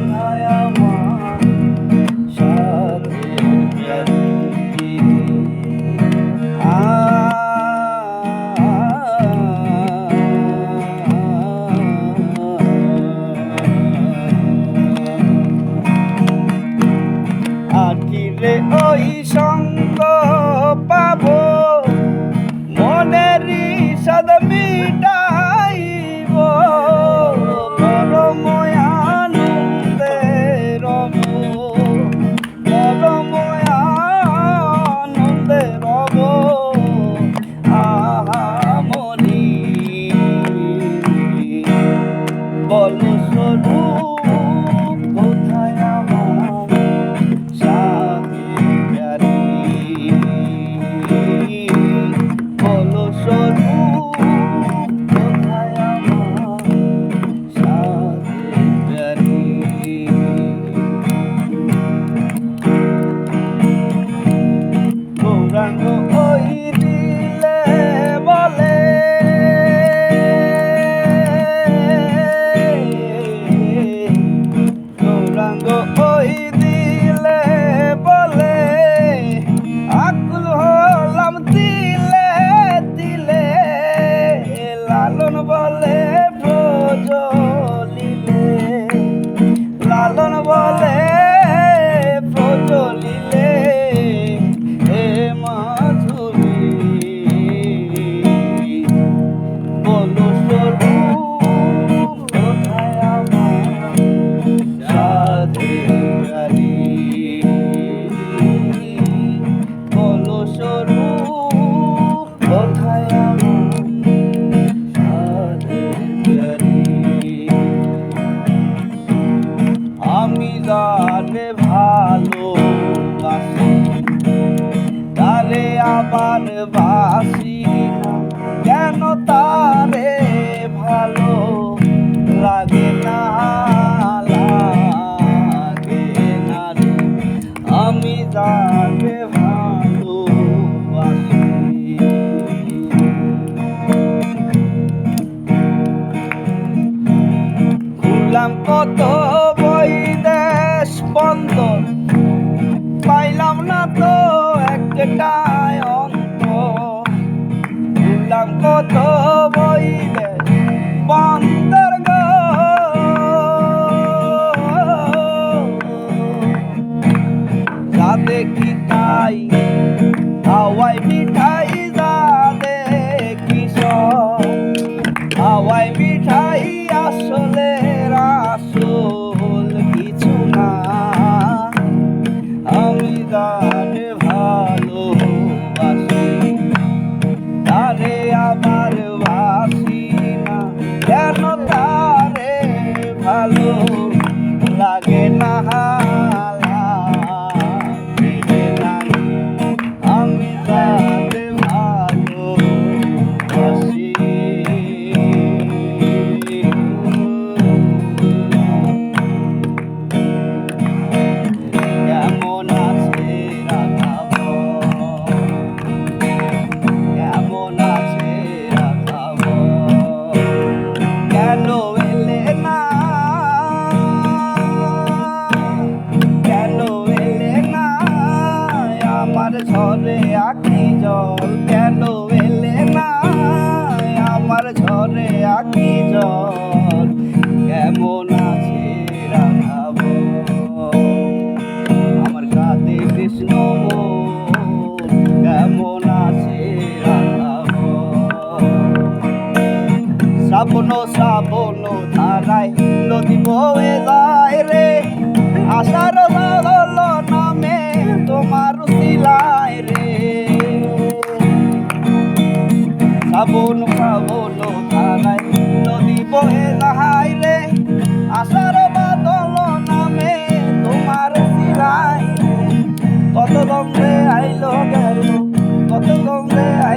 Empire. গানে ভালো তারে আবার বাসি। কেন তারে ভালো লাগে না? লাগে না আমি যাকে ভালো খুলাম কত বই বন্দর পাইলাম না তো একটাই অন্ত ঘুরলাম কত বইলে বন্দর গো। যা দেখি তাই হাওয়াই মিঠাই জল কেমন আছে আমার কাতে কৃষ্ণ কেমন আছে রাধাব শ্রাবণ শ্রাবণ ধারায় নদী বয়ে যায় রে। yeah.